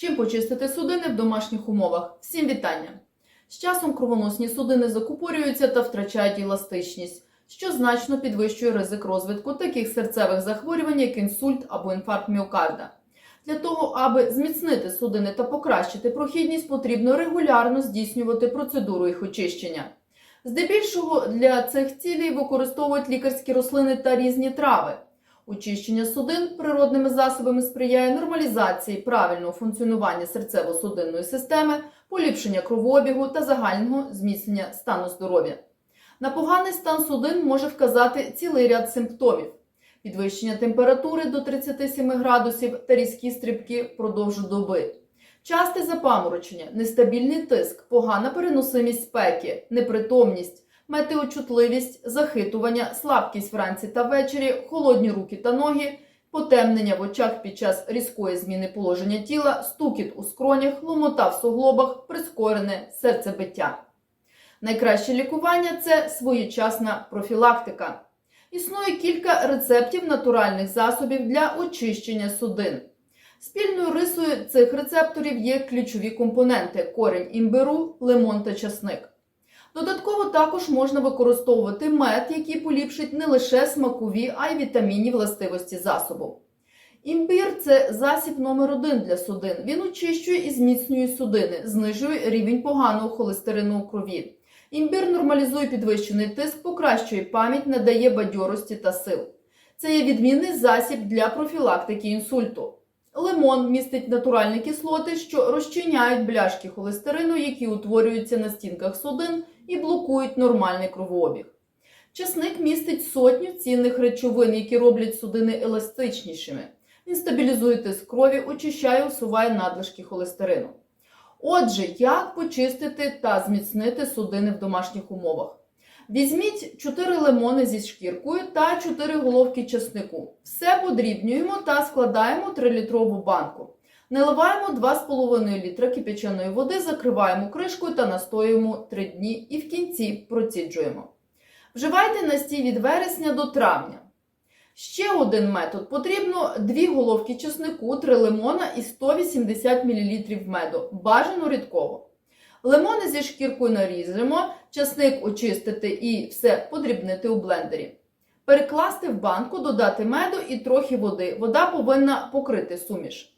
Чим почистити судини в домашніх умовах? Всім вітання! З часом кровоносні судини закупорюються та втрачають еластичність, що значно підвищує ризик розвитку таких серцевих захворювань, як інсульт або інфаркт міокарда. Для того, аби зміцнити судини та покращити прохідність, потрібно регулярно здійснювати процедуру їх очищення. Здебільшого для цих цілей використовують лікарські рослини та різні трави. Очищення судин природними засобами сприяє нормалізації правильного функціонування серцево-судинної системи, поліпшення кровообігу та загального зміцнення стану здоров'я. На поганий стан судин може вказати цілий ряд симптомів: підвищення температури до 37 градусів та різкі стрибки впродовж доби, часте запаморочення, нестабільний тиск, погана переносимість спеки, непритомність метеочутливість, захитування, слабкість вранці та ввечері, холодні руки та ноги, потемнення в очах під час різкої зміни положення тіла, стукіт у скронях, ломота в суглобах, прискорене серцебиття. Найкраще лікування це своєчасна профілактика. Існує кілька рецептів натуральних засобів для очищення судин. Спільною рисою цих рецепторів є ключові компоненти корінь імбиру, лимон та часник. Додатково також можна використовувати мед, який поліпшить не лише смакові, а й вітамінні властивості засобу. Імбір це засіб номер один для судин. Він очищує і зміцнює судини, знижує рівень поганого холестерину у крові. Імбір нормалізує підвищений тиск, покращує пам'ять, надає бадьорості та сил. Це є відмінний засіб для профілактики інсульту. Лимон містить натуральні кислоти, що розчиняють бляшки холестерину, які утворюються на стінках судин і блокують нормальний кровообіг. Часник містить сотню цінних речовин, які роблять судини еластичнішими. Він стабілізує тиск крові, очищає, усуває надлишки холестерину. Отже, як почистити та зміцнити судини в домашніх умовах? Візьміть 4 лимони зі шкіркою та 4 головки чеснику. Все подрібнюємо та складаємо 3-літрову банку. Наливаємо 2,5 літра кипяченої води, закриваємо кришкою та настоюємо 3 дні і в кінці проціджуємо. Вживайте настій від вересня до травня. Ще один метод. Потрібно 2 головки чеснику, 3 лимона і 180 мл меду. Бажано рідково. Лимони зі шкіркою наріжемо, часник очистити і все подрібнити у блендері. Перекласти в банку, додати меду і трохи води. Вода повинна покрити суміш.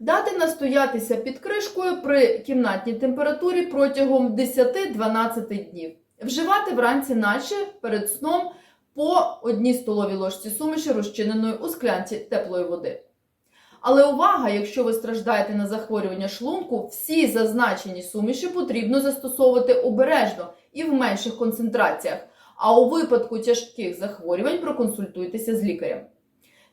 Дати настоятися під кришкою при кімнатній температурі протягом 10-12 днів. Вживати вранці наче перед сном по одній столовій ложці суміші, розчиненої у склянці теплої води. Але увага, якщо ви страждаєте на захворювання шлунку, всі зазначені суміші потрібно застосовувати обережно і в менших концентраціях. А у випадку тяжких захворювань проконсультуйтеся з лікарем.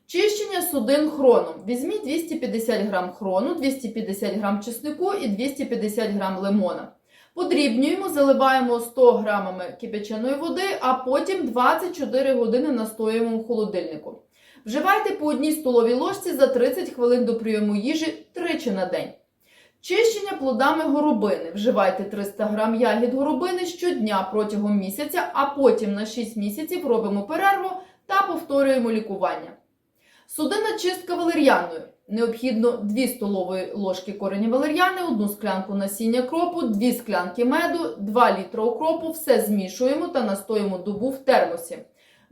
Чищення судин хроном. Візьміть 250 г хрону, 250 г чеснику і 250 г лимона. Подрібнюємо, заливаємо 100 г кипяченої води, а потім 24 години настоюємо в холодильнику. Вживайте по одній столовій ложці за 30 хвилин до прийому їжі тричі на день. Чищення плодами горобини. Вживайте 300 г ягід горобини щодня протягом місяця, а потім на 6 місяців робимо перерву та повторюємо лікування. Судинна чистка валер'яною. Необхідно 2 столові ложки корені валер'яни, 1 склянку насіння кропу, 2 склянки меду, 2 літра окропу. Все змішуємо та настоїмо добу в термосі.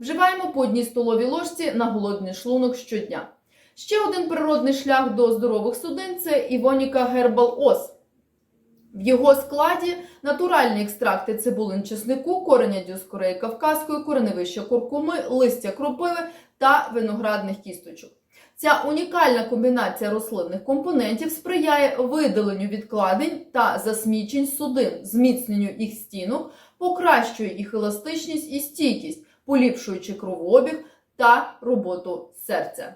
Вживаємо по одній столовій ложці на голодний шлунок щодня. Ще один природний шлях до здорових судин це Івоніка Гербал Ос. В його складі натуральні екстракти цибулин чеснику, кореня діоскореї кавказької, кореневища куркуми, листя кропиви та виноградних кісточок. Ця унікальна комбінація рослинних компонентів сприяє видаленню відкладень та засмічень судин, зміцненню їх стінок, покращує їх еластичність і стійкість, поліпшуючи кровообіг та роботу серця.